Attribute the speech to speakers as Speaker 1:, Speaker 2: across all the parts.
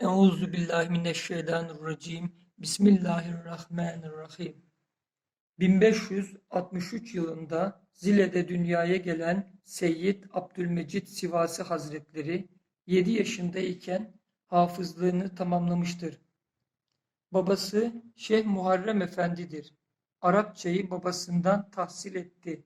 Speaker 1: Euzu billahi mineşşeytanirracim. Bismillahirrahmanirrahim. 1563 yılında Zile'de dünyaya gelen Seyyid Abdülmecid Sivasi Hazretleri 7 yaşındayken hafızlığını tamamlamıştır. Babası Şeyh Muharrem Efendidir. Arapçayı babasından tahsil etti.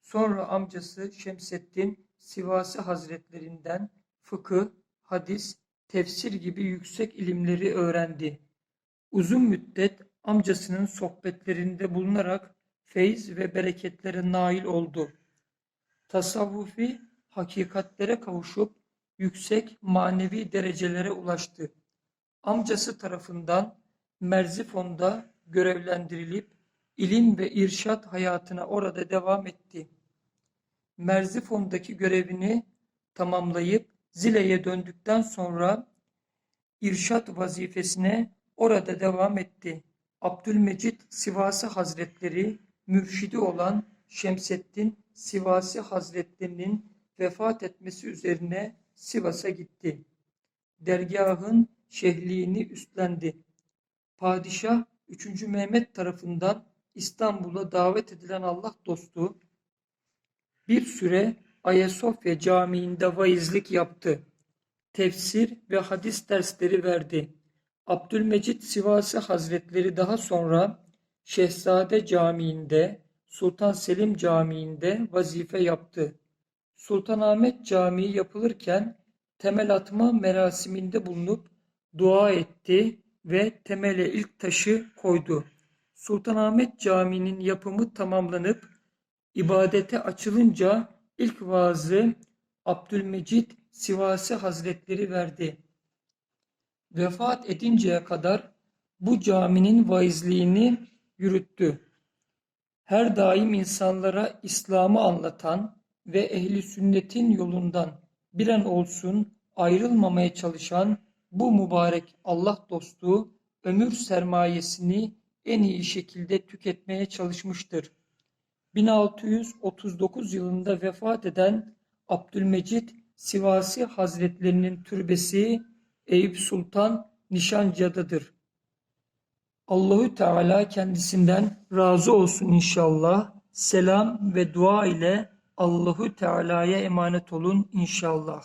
Speaker 1: Sonra amcası Şemseddin Sivasi Hazretlerinden fıkıh, hadis, tefsir gibi yüksek ilimleri öğrendi. Uzun müddet amcasının sohbetlerinde bulunarak feyz ve bereketlere nail oldu. Tasavvufi hakikatlere kavuşup yüksek manevi derecelere ulaştı. Amcası tarafından Merzifon'da görevlendirilip ilim ve irşat hayatına orada devam etti. Merzifon'daki görevini tamamlayıp Zile'ye döndükten sonra irşat vazifesine orada devam etti. Abdülmecid Sivasi Hazretleri mürşidi olan Şemseddin Sivasi Hazretlerinin vefat etmesi üzerine Sivas'a gitti. Dergahın şehliğini üstlendi. Padişah 3. Mehmet tarafından İstanbul'a davet edilen Allah dostu bir süre Ayasofya Camii'nde vaizlik yaptı. Tefsir ve hadis dersleri verdi. Abdülmecid Sivasi Hazretleri daha sonra Şehzade Camii'nde, Sultan Selim Camii'nde vazife yaptı. Sultanahmet Camii yapılırken temel atma merasiminde bulunup dua etti ve temele ilk taşı koydu. Sultanahmet Camii'nin yapımı tamamlanıp ibadete açılınca ilk vaazı Abdülmecid Sivasi Hazretleri verdi. Vefat edinceye kadar bu caminin vaizliğini yürüttü. Her daim insanlara İslam'ı anlatan ve ehli sünnetin yolundan bir an olsun ayrılmamaya çalışan bu mübarek Allah dostu ömür sermayesini en iyi şekilde tüketmeye çalışmıştır. 1639 yılında vefat eden Abdülmecid Sivasi Hazretlerinin türbesi Eyüp Sultan Nişancı'dadır. Allahü Teala kendisinden razı olsun inşallah. Selam ve dua ile Allahü Teala'ya emanet olun inşallah.